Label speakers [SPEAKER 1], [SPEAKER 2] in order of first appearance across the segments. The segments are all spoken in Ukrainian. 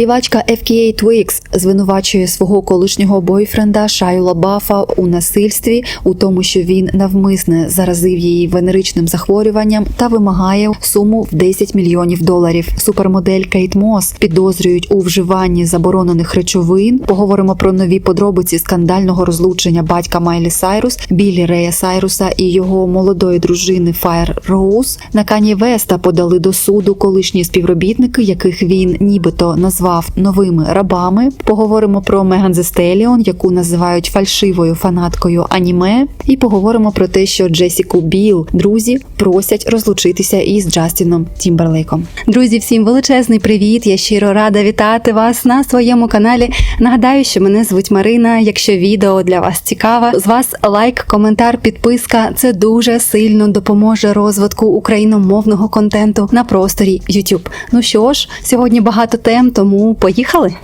[SPEAKER 1] Співачка FKA Twigs звинувачує свого колишнього бойфренда Шаю Лабафа у насильстві, у тому, що він навмисне заразив її венеричним захворюванням та вимагає суму в 10 мільйонів доларів. Супермодель Кейт Мос підозрюють у вживанні заборонених речовин. Поговоримо про нові подробиці скандального розлучення батька Майлі Сайрус, Білі Рея Сайруса і його молодої дружини Фаєр Роуз. На Кані Веста подали до суду колишні співробітники, яких він нібито назвав новими рабами. Поговоримо про Меган Зестеліон, яку називають фальшивою фанаткою аніме, і поговоримо про те, що Джесіку Біл друзі просять розлучитися із Джастіном Тімберлейком. Друзі, всім величезний привіт! Я щиро рада вітати вас на своєму каналі. Нагадаю, що мене звуть Марина. Якщо відео для вас цікаве, з вас лайк, коментар, підписка це дуже сильно допоможе розвитку україномовного контенту на просторі YouTube. Ну що ж, сьогодні багато тем, тому поїхали.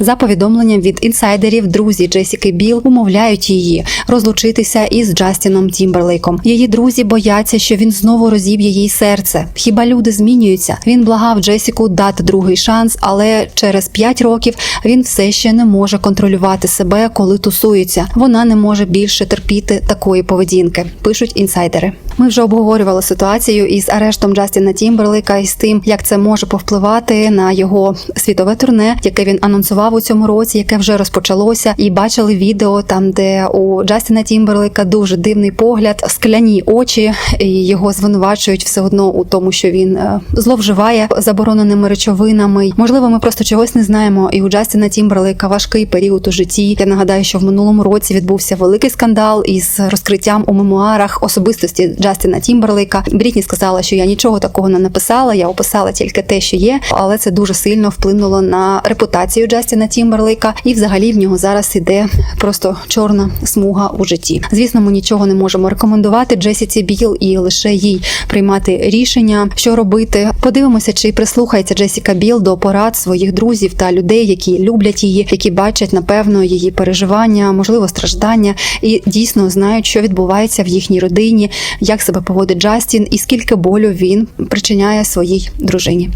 [SPEAKER 1] За повідомленням від інсайдерів, друзі Джесіки Біл умовляють її розлучитися із Джастіном Тімберлейком. Її друзі бояться, що він знову розіб'є їй серце. Хіба люди змінюються? Він благав Джесіку дати другий шанс, але через 5 років він все ще не може контролювати себе, коли тусується. Вона не може більше терпіти такої поведінки. Пишуть інсайдери. Ми вже обговорювали ситуацію із арештом Джастіна Тімберлейка і з тим, як це може повпливати на його світове турне, яке він анонсував у цьому році, яке вже розпочалося, і бачили відео там, де у Джастіна Тімберлейка дуже дивний погляд, скляні очі, і його звинувачують все одно у тому, що він е, зловживає забороненими речовинами. Можливо, ми просто чогось не знаємо. І у Джастіна Тімберлейка важкий період у житті. Я нагадаю, що в минулому році відбувся великий скандал із розкриттям у мемуарах особистості Джастіна Тімберлейка. Брітні сказала, що я нічого такого не написала. Я описала тільки те, що є, але це дуже сильно вплинуло на репутацію Джастіна Тімберлейка, і взагалі в нього зараз іде просто чорна смуга у житті. Звісно, ми нічого не можемо рекомендувати Джесіці Біл і лише їй приймати рішення, що робити. Подивимося, чи прислухається Джесіка Біл до порад своїх друзів та людей, які люблять її, які бачать напевно її переживання, можливо, страждання, і дійсно знають, що відбувається в їхній родині, як себе поводить Джастін, і скільки болю він причиняє своїй дружині.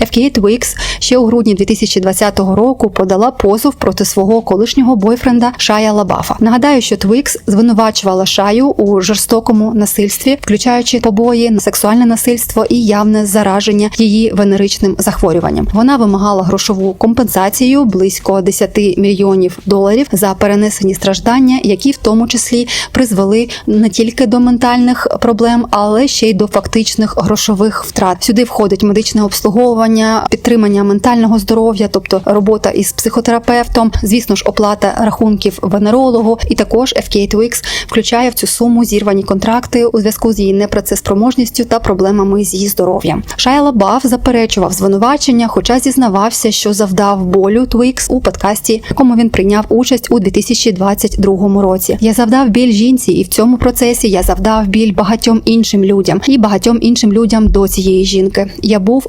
[SPEAKER 1] FKA Twigs ще у грудні 2020 року подала позов проти свого колишнього бойфренда Шая Лабафа. Нагадаю, що Twigs звинувачувала Шаю у жорстокому насильстві, включаючи побої, сексуальне насильство і явне зараження її венеричним захворюванням. Вона вимагала грошову компенсацію близько 10 мільйонів доларів за перенесені страждання, які в тому числі призвели не тільки до ментальних проблем, але ще й до фактичних грошових втрат. Сюди входить медичне обслуговування, підтримання ментального здоров'я, тобто робота із психотерапевтом, звісно ж, оплата рахунків венерологу, і також FKA Twigs включає в цю суму зірвані контракти у зв'язку з її непрацеспроможністю та проблемами з її здоров'ям. Шайа Лабаф заперечував звинувачення, хоча зізнавався, що завдав болю Twigs у подкасті, в якому він прийняв участь у 2022 році. Я завдав біль жінці, і в цьому процесі я завдав біль багатьом іншим людям і багатьом іншим людям до цієї жінки. Я був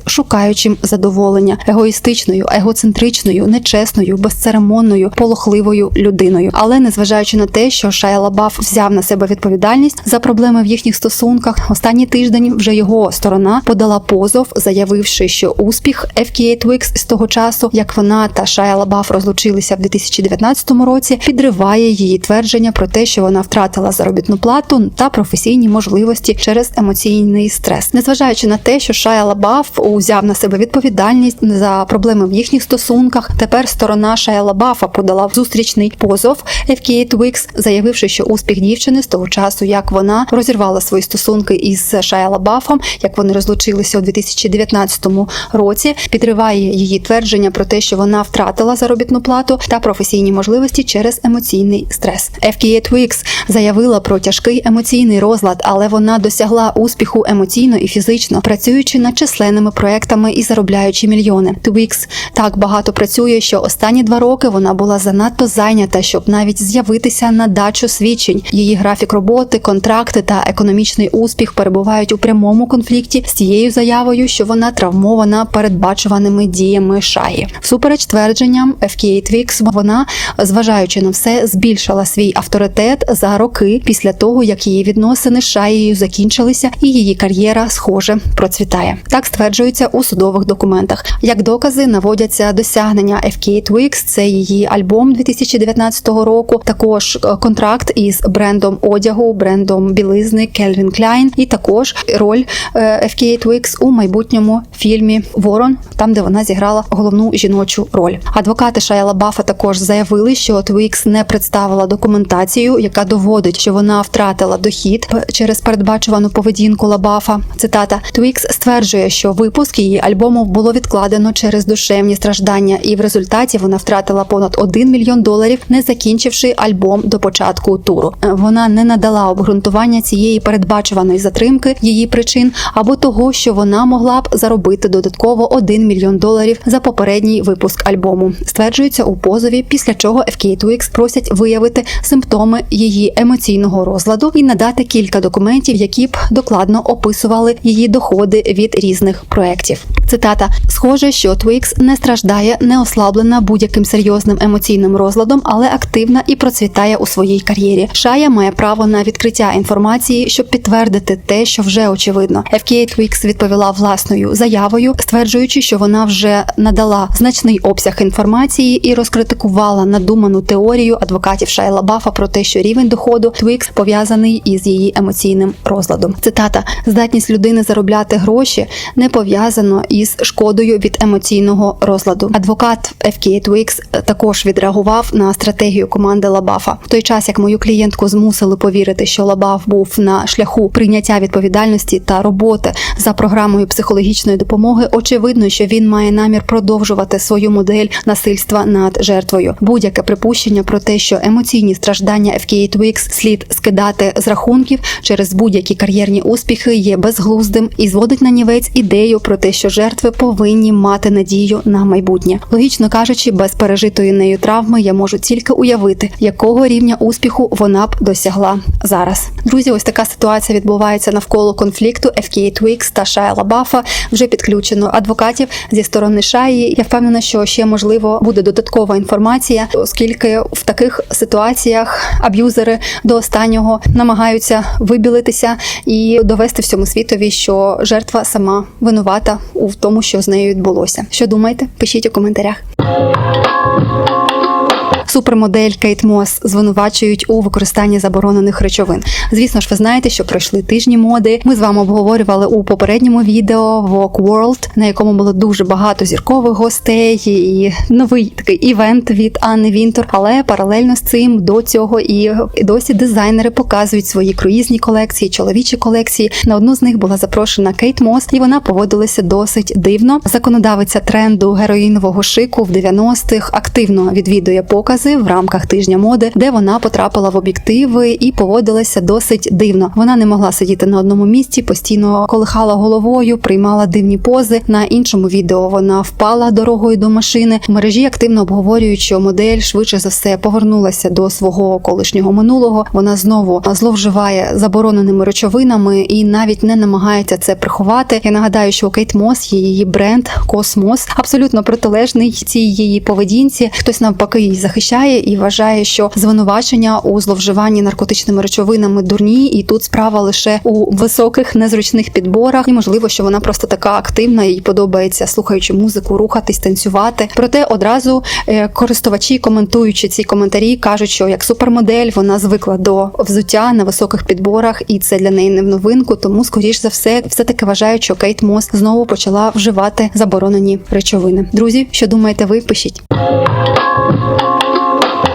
[SPEAKER 1] шукаючим задоволення, егоїстичною, егоцентричною, нечесною, безцеремонною, полохливою людиною. Але незважаючи на те, що Шая Лабаф взяв на себе відповідальність за проблеми в їхніх стосунках, останній тиждень вже його сторона подала позов, заявивши, що успіх FKA Twigs з того часу, як вона та Шая Лабаф розлучилися в 2019 році, підриває її твердження про те, що вона втратила заробітну плату та професійні можливості через емоційний стрес, незважаючи на те, що Шая Лабаф узяв на себе відповідальність за проблеми в їхніх стосунках. Тепер сторона Шая Лабафа подала зустрічний позов FKA Twigs, заявивши, що успіх дівчини з того часу, як вона розірвала свої стосунки із Шая Лабафом, як вони розлучилися у 2019 році, підриває її твердження про те, що вона втратила заробітну плату та професійні можливості через емоційний стрес. FKA Twigs заявила про тяжкий емоційний розлад, але вона досягла успіху емоційно і фізично, працюючи над численними проектами із заробляючи мільйони. Twix так багато працює, що останні два роки вона була занадто зайнята, щоб навіть з'явитися на дачу свідчень. Її графік роботи, контракти та економічний успіх перебувають у прямому конфлікті з тією заявою, що вона травмована передбачуваними діями шаї. Всупереч твердженням FKA Twix, вона, зважаючи на все, збільшила свій авторитет за роки після того, як її відносини з шаєю закінчилися, і її кар'єра, схоже, процвітає. Так стверджується у судових документах. Як докази наводяться досягнення FKA Twix, це її альбом 2019 року, також е, контракт із брендом одягу, брендом білизни Calvin Klein, і також роль е, FKA Twix у майбутньому фільмі Ворон, там де вона зіграла головну жіночу роль. Адвокати Шая Лабафа також заявили, що Twix не представила документацію, яка доводить, що вона втратила дохід через передбачувану поведінку Лабафа. Цитата Twix стверджує, що випуск її альбому було відкладено через душевні страждання, і в результаті вона втратила понад 1 мільйон доларів, не закінчивши альбом до початку туру. Е, Вона не надала обґрунтування цієї передбачуваної затримки, її причин або того, що вона могла б заробити додатково 1 мільйон доларів за попередній випуск альбому. Стверджується у позові, після чого FK Twix просять виявити симптоми її емоційного розладу і надати кілька документів, які б докладно описували її доходи від різних проєктів. Цитата: схоже, що Twix не страждає, не ослаблена будь-яким серйозним емоційним розладом, але активна і процвітає у своїй кар'єрі. Шая має право на відкриття інформації, щоб підтвердити те, що вже очевидно. FKA Twix відповіла власною заявою, стверджуючи, що вона вже надала значний обсяг інформації і розкритикувала надуману теорію адвокатів Шая Лабафа про те, що рівень доходу Twix пов'язаний із її емоційним розладом. Цитата: здатність людини заробляти гроші не пов'язано із шкодою від емоційного розладу. Адвокат FKA Twix також відреагував на стратегію команди Лабафа. В той час, як мою клієнтку змусили повірити, що Лабаф був на шляху прийняття відповідальності та роботи за програмою психологічної допомоги, очевидно, що він має намір продовжувати свою модель насильства над жертвою. Будь-яке припущення про те, що емоційні страждання FKA Twix слід скидати з рахунків через будь-які кар'єрні успіхи, є безглуздим і зводить на нівець ідею про те, що жертви повинні мати надію на майбутнє. Логічно кажучи, без пережитої нею травми я можу тільки уявити, якого рівня успіху вона б досягла зараз. Друзі, ось така ситуація відбувається навколо конфлікту FKA Twix та Шая Лабафа. Вже підключено адвокатів зі сторони Шаї. Я впевнена, що ще можливо буде додаткова інформація, оскільки в таких ситуаціях аб'юзери до останнього намагаються вибілитися і довести всьому світові, що жертва сама винувата у тому, що з нею відбулося. Що думаєте? Пишіть у коментарях. Супермодель Кейт Мос звинувачують у використанні заборонених речовин. Звісно ж, ви знаєте, що пройшли тижні моди. Ми з вами обговорювали у попередньому відео Vogue World, на якому було дуже багато зіркових гостей і новий такий івент від Анни Вінтор. Але паралельно з цим до цього і досі дизайнери показують свої круїзні колекції, чоловічі колекції. На одну з них була запрошена Кейт Мос, і вона поводилася досить дивно. Законодавиця тренду героїнового шику в 90-х активно відвідує покази в рамках тижня моди, де вона потрапила в об'єктиви і поводилася досить дивно. Вона не могла сидіти на одному місці, постійно колихала головою, приймала дивні пози. На іншому відео вона впала дорогою до машини. В мережі активно обговорюють, що модель швидше за все повернулася до свого колишнього минулого. Вона знову зловживає забороненими речовинами і навіть не намагається це приховати. Я нагадаю, що Кейт Мос її бренд Космос, абсолютно протилежний цій її поведінці. Хтось навпаки її захищає і вважає, що звинувачення у зловживанні наркотичними речовинами дурні, і тут справа лише у високих незручних підборах. І можливо, що вона просто така активна, їй подобається слухаючи музику, рухатись, танцювати. Проте одразу е, користувачі, коментуючи ці коментарі, кажуть, що як супермодель вона звикла до взуття на високих підборах, і це для неї не в новинку. Тому, скоріш за все, все таки вважають, що Кейт Мос знову почала вживати заборонені речовини. Друзі, що думаєте ви? Пишіть.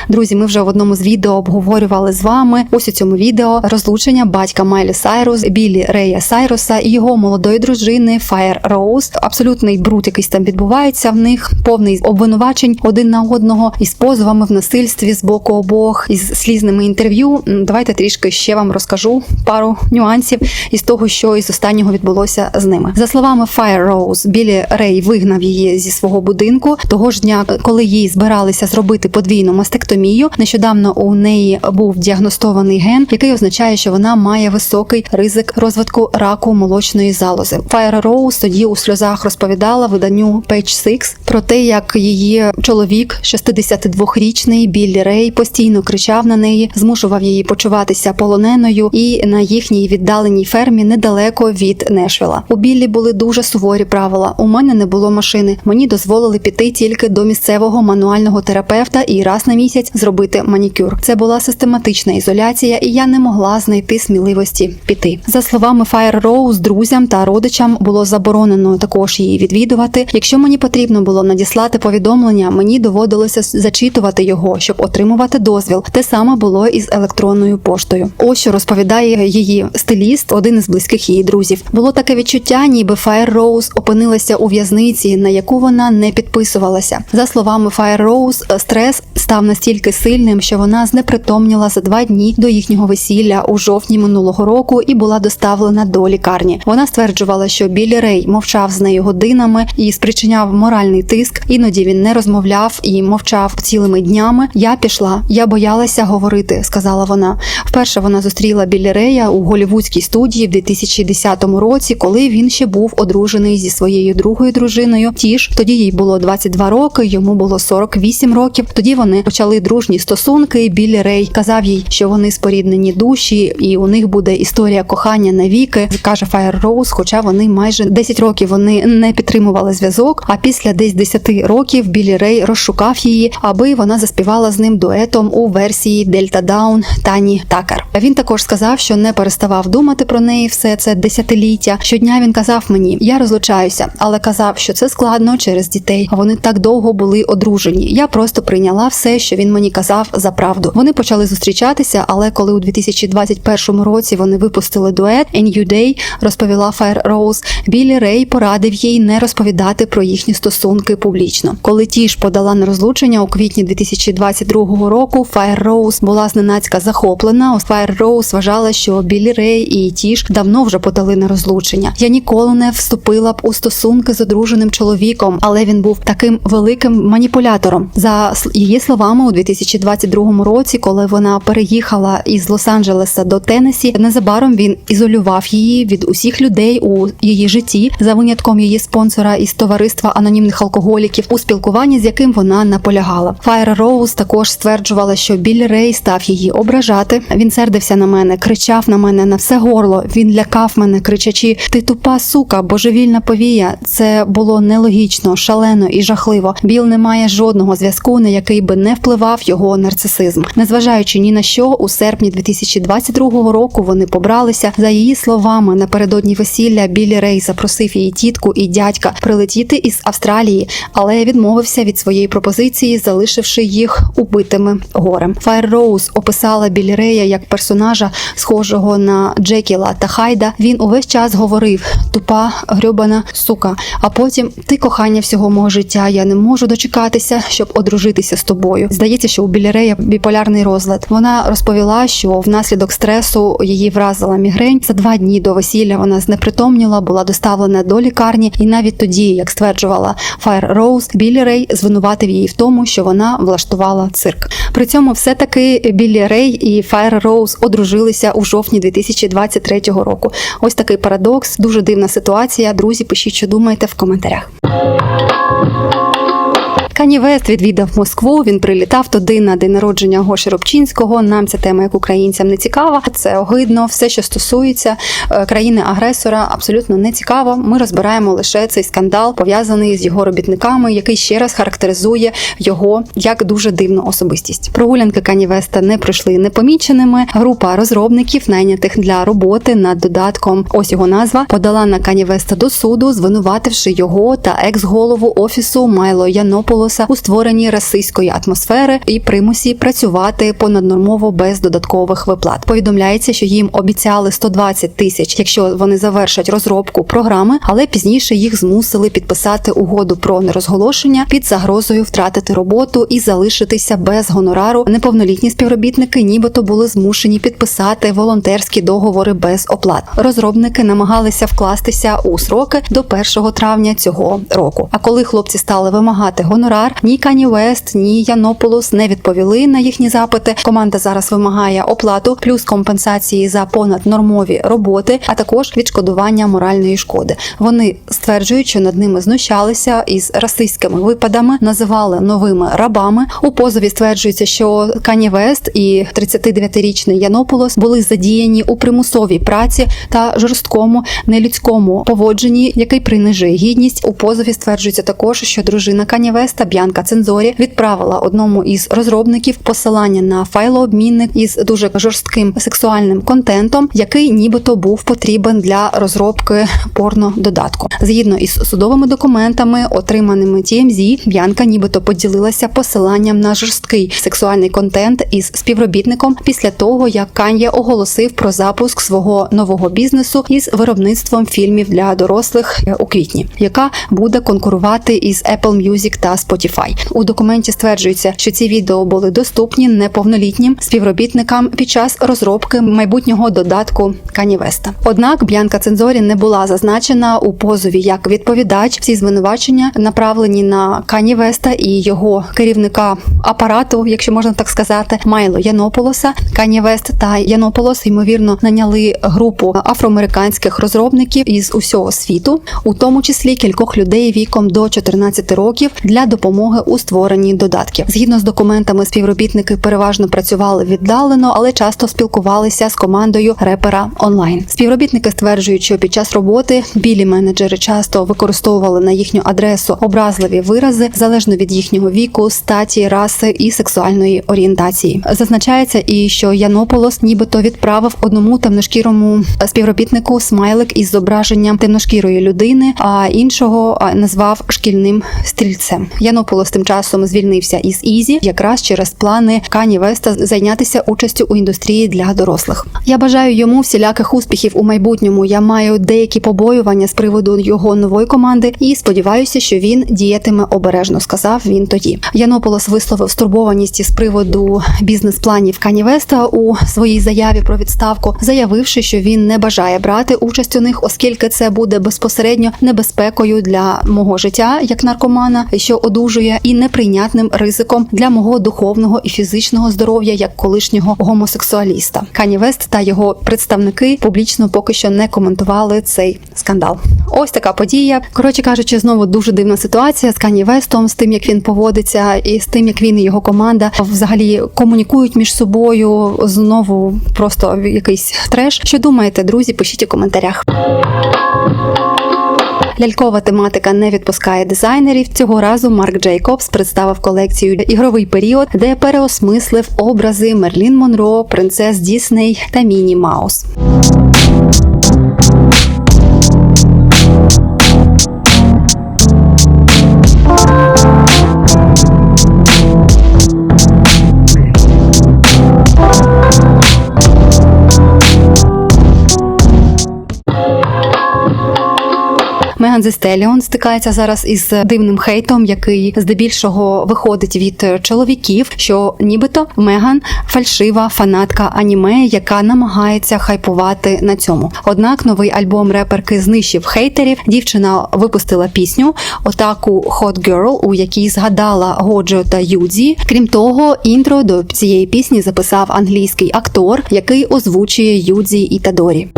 [SPEAKER 1] Друзі, ми вже в одному з відео обговорювали з вами ось у цьому відео розлучення батька Майлі Сайрус, Білі Рея Сайруса і його молодої дружини Фаєр Роуз. Абсолютний бруд, якийсь там відбувається в них, повний обвинувачень один на одного із позовами в насильстві з боку обох, із слізними інтерв'ю. Давайте трішки ще вам розкажу пару нюансів із того, що із останнього відбулося з ними. За словами Fire Rose, Білі Рей вигнав її зі свого будинку того ж дня, коли їй збиралися зробити подвійну мастектомію. Нещодавно у неї був діагностований ген, який означає, що вона має високий ризик розвитку раку молочної залози. Fire Rose тоді у сльозах розповідала виданню Page Six про те, як її чоловік, 62-річний Біллі Рей, постійно кричав на неї, змушував її почуватися полоненою і на їхній віддаленій фермі недалеко від Нешвіла. У Біллі були дуже суворі правила. У мене не було машини. Мені дозволили піти тільки до місцевого мануального терапевта і раз на місяць зробити манікюр. Це була систематична ізоляція, і я не могла знайти сміливості піти. За словами Fire Rose, друзям та родичам було заборонено також її відвідувати. Якщо мені потрібно було надіслати повідомлення, мені доводилося зачитувати його, щоб отримувати дозвіл. Те саме було із електронною поштою. Ось що розповідає її стиліст, один із близьких її друзів. Було таке відчуття, ніби Fire Rose опинилася у в'язниці, на яку вона не підписувалася. За словами Fire Rose, стрес став настільки сильним, що вона знепритомніла за два дні до їхнього весілля у жовтні минулого року і була доставлена до лікарні. Вона стверджувала, що Білі Рей мовчав з нею годинами і спричиняв моральний тиск. Іноді він не розмовляв і мовчав цілими днями. Я пішла, я боялася говорити, сказала вона. Вперше вона зустріла Білі Рея у голівудській студії в 2010 році, коли він ще був одружений зі своєю другою дружиною. Тіж тоді їй було 22 роки, йому було 48 років. Тоді вони почали дружні стосунки. Білі Рей казав їй, що вони споріднені душі, і у них буде історія кохання навіки. каже Фаєр Роуз, хоча вони майже 10 років вони не підтримували зв'язок. А після десь 10 років Білі Рей розшукав її, аби вона заспівала з ним дуетом у версії Дельта Даун Тані Такер. Він також сказав, що не переставав думати про неї все це десятиліття. Щодня він казав мені, я розлучаюся, але казав, що це складно через дітей. Вони так довго були одружені. Я просто прийняла все, що він мені казав за правду. Вони почали зустрічатися, але коли у 2021 році вони випустили дует «A New Day», розповіла Фаєр Роуз, Білі Рей порадив їй не розповідати про їхні стосунки публічно. Коли ті ж подала на розлучення у квітні 2022 року, Фаєр Роуз була зненацька захоплена. Фаєр Роуз вважала, що Білі Рей і Тіш давно вже подали на розлучення. Я ніколи не вступила б у стосунки з одруженим чоловіком, але він був таким великим маніпулятором. За її словами, у 2022 році, коли вона переїхала із Лос-Анджелеса до Теннесі, незабаром він ізолював її від усіх людей у її житті за винятком її спонсора із товариства анонімних алкоголіків, у спілкуванні з яким вона наполягала. Файр Роуз також стверджувала, що Біллі Рей став її ображати. Він сердився на мене, кричав на мене на все горло. Він лякав мене, кричачи: Ти тупа сука, божевільна повія. Це було нелогічно, шалено і жахливо. Біл не має жодного зв'язку, на який би не впливав його нарцисизм. Незважаючи ні на що, у серпні 2022 року вони побралися. За її словами, напередодні весілля Білі Рей запросив її тітку і дядька прилетіти із Австралії, але відмовився від своєї пропозиції, залишивши їх убитими горем. Файр Роуз описала Білі Рея як персонажа, схожого на Джекіла та Хайда. Він увесь час говорив: тупа, грьобана сука. А потім ти кохання всього мого життя. Я не можу дочекатися, щоб одружитися з тобою. Здається, що у Білі Рея біполярний розлад. Вона розповіла, що внаслідок стресу її вразила мігрень. За два дні до весілля вона знепритомніла, була доставлена до лікарні, і навіть тоді, як стверджувала Файр Роуз, Білі Рей звинуватив її в тому, що вона влаштувала цирк. При цьому все таки Білі Рей і Файр Роуз одружилися у жовтні 2023 року. Ось такий парадокс, дуже дивна ситуація. Друзі, пишіть, що думаєте в коментарях. Кані Вест відвідав Москву. Він прилітав туди на день народження Гоші Робчинського. Нам ця тема як українцям не цікава. Це огидно. Все, що стосується е, країни-агресора, абсолютно не цікаво. Ми розбираємо лише цей скандал, пов'язаний з його робітниками, який ще раз характеризує його як дуже дивну особистість. Прогулянки Кані Веста не пройшли непоміченими. Група розробників, найнятих для роботи над додатком, ось його назва, подала на Кані Веста до суду, звинувативши його та екс-голову офісу Майло Янополос Янополоса у створенні расистської атмосфери і примусі працювати понаднормово без додаткових виплат. Повідомляється, що їм обіцяли 120 тисяч, якщо вони завершать розробку програми, але пізніше їх змусили підписати угоду про нерозголошення під загрозою втратити роботу і залишитися без гонорару. Неповнолітні співробітники, нібито були змушені підписати волонтерські договори без оплат. Розробники намагалися вкластися у сроки до 1 травня цього року. А коли хлопці стали вимагати гонорар, ні Кані Вест, ні Янополус не відповіли на їхні запити. Команда зараз вимагає оплату плюс компенсації за понаднормові роботи, а також відшкодування моральної шкоди. Вони стверджують, що над ними знущалися із расистськими випадами, називали новими рабами. У позові стверджується, що Кані Вест і 39-річний Янополос були задіяні у примусовій праці та жорсткому нелюдському поводженні, який принижує гідність. У позові стверджується також, що дружина Кані Веста Б'янка Цензорі відправила одному із розробників посилання на файлообмінник із дуже жорстким сексуальним контентом, який нібито був потрібен для розробки порно додатку. Згідно із судовими документами, отриманими TMZ, Б'янка нібито поділилася посиланням на жорсткий сексуальний контент із співробітником після того, як Кан'є оголосив про запуск свого нового бізнесу із виробництвом фільмів для дорослих у квітні, яка буде конкурувати із Apple Music та Spotify. У документі стверджується, що ці відео були доступні неповнолітнім співробітникам під час розробки майбутнього додатку Кані Веста. Однак Б'янка Цензорі не була зазначена у позові як відповідач. Всі звинувачення направлені на Кані Веста і його керівника апарату, якщо можна так сказати, Майло Янополоса. Кані Вест та Янополос ймовірно наняли групу афроамериканських розробників із усього світу, у тому числі кількох людей віком до 14 років для допомоги у створенні додатків. Згідно з документами, співробітники переважно працювали віддалено, але часто спілкувалися з командою репера онлайн. Співробітники стверджують, що під час роботи білі менеджери часто використовували на їхню адресу образливі вирази залежно від їхнього віку, статі, раси і сексуальної орієнтації. Зазначається і що Янополос нібито відправив одному темношкірому співробітнику смайлик із зображенням темношкірої людини, а іншого назвав шкільним стрільцем. Янополос тим часом звільнився із Ізі, якраз через плани Кані Веста зайнятися участю у індустрії для дорослих. Я бажаю йому всіляких успіхів у майбутньому. Я маю деякі побоювання з приводу його нової команди і сподіваюся, що він діятиме обережно. Сказав він тоді. Янополос висловив стурбованість із приводу бізнес-планів Кані Веста у своїй заяві про відставку, заявивши, що він не бажає брати участь у них, оскільки це буде безпосередньо небезпекою для мого життя як наркомана, що одужує, і неприйнятним ризиком для мого духовного і фізичного здоров'я як колишнього гомосексуаліста. Кані Вест та його представники публічно поки що не коментували цей скандал. Ось така подія. Коротше кажучи, знову дуже дивна ситуація з Кані Вестом, з тим, як він поводиться, і з тим, як він і його команда взагалі комунікують між собою. Знову просто якийсь треш. Що думаєте, друзі? Пишіть у коментарях. Лялькова тематика не відпускає дизайнерів. Цього разу Марк Джейкобс представив колекцію ігровий період, де переосмислив образи Мерлін Монро, принцес Дісней та Міні Маус. Меган Зі Стеліон стикається зараз із дивним хейтом, який здебільшого виходить від чоловіків, що нібито Меган фальшива фанатка аніме, яка намагається хайпувати на цьому. Однак новий альбом реперки знищив хейтерів. Дівчина випустила пісню Отаку Hot Girl, у якій згадала Годжо та Юдзі. Крім того, інтро до цієї пісні записав англійський актор, який озвучує Юдзі і Тадорі.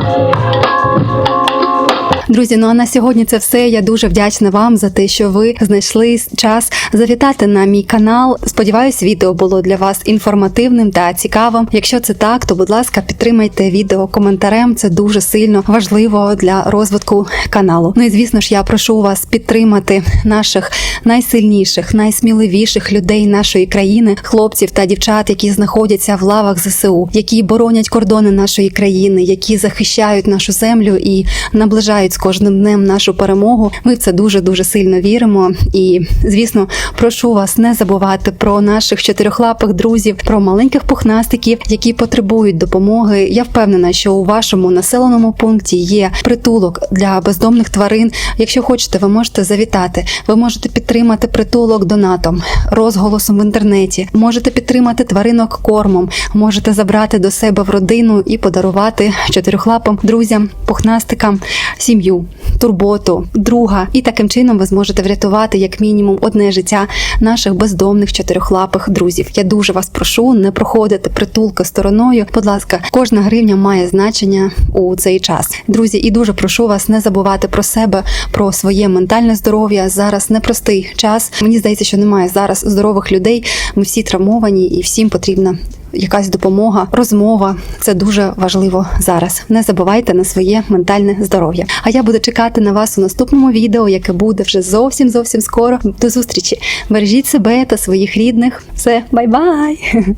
[SPEAKER 1] Друзі, ну а на сьогодні це все. Я дуже вдячна вам за те, що ви знайшли час завітати на мій канал. Сподіваюсь, відео було для вас інформативним та цікавим. Якщо це так, то будь ласка, підтримайте відео коментарем. Це дуже сильно важливо для розвитку каналу. Ну і звісно ж, я прошу вас підтримати наших найсильніших, найсміливіших людей нашої країни, хлопців та дівчат, які знаходяться в лавах ЗСУ, які боронять кордони нашої країни, які захищають нашу землю і наближають з кожним днем нашу перемогу. Ми в це дуже дуже сильно віримо. І звісно, прошу вас не забувати про наших чотирьохлапих друзів, про маленьких пухнастиків, які потребують допомоги. Я впевнена, що у вашому населеному пункті є притулок для бездомних тварин. Якщо хочете, ви можете завітати. Ви можете підтримати притулок донатом, розголосом в інтернеті. Можете підтримати тваринок кормом, можете забрати до себе в родину і подарувати чотирьохлапим друзям, пухнастикам, сім'ю, турботу, друга. І таким чином ви зможете врятувати як мінімум одне життя наших бездомних чотирьохлапих друзів. Я дуже вас прошу не проходити притулки стороною. Будь ласка, кожна гривня має значення у цей час. Друзі, і дуже прошу вас не забувати про себе, про своє ментальне здоров'я. Зараз непростий час. Мені здається, що немає зараз здорових людей. Ми всі травмовані, і всім потрібна якась допомога, розмова. Це дуже важливо зараз. Не забувайте на своє ментальне здоров'я. А я буду чекати на вас у наступному відео, яке буде вже зовсім зовсім скоро. До зустрічі! Бережіть себе та своїх рідних. Все, бай-бай!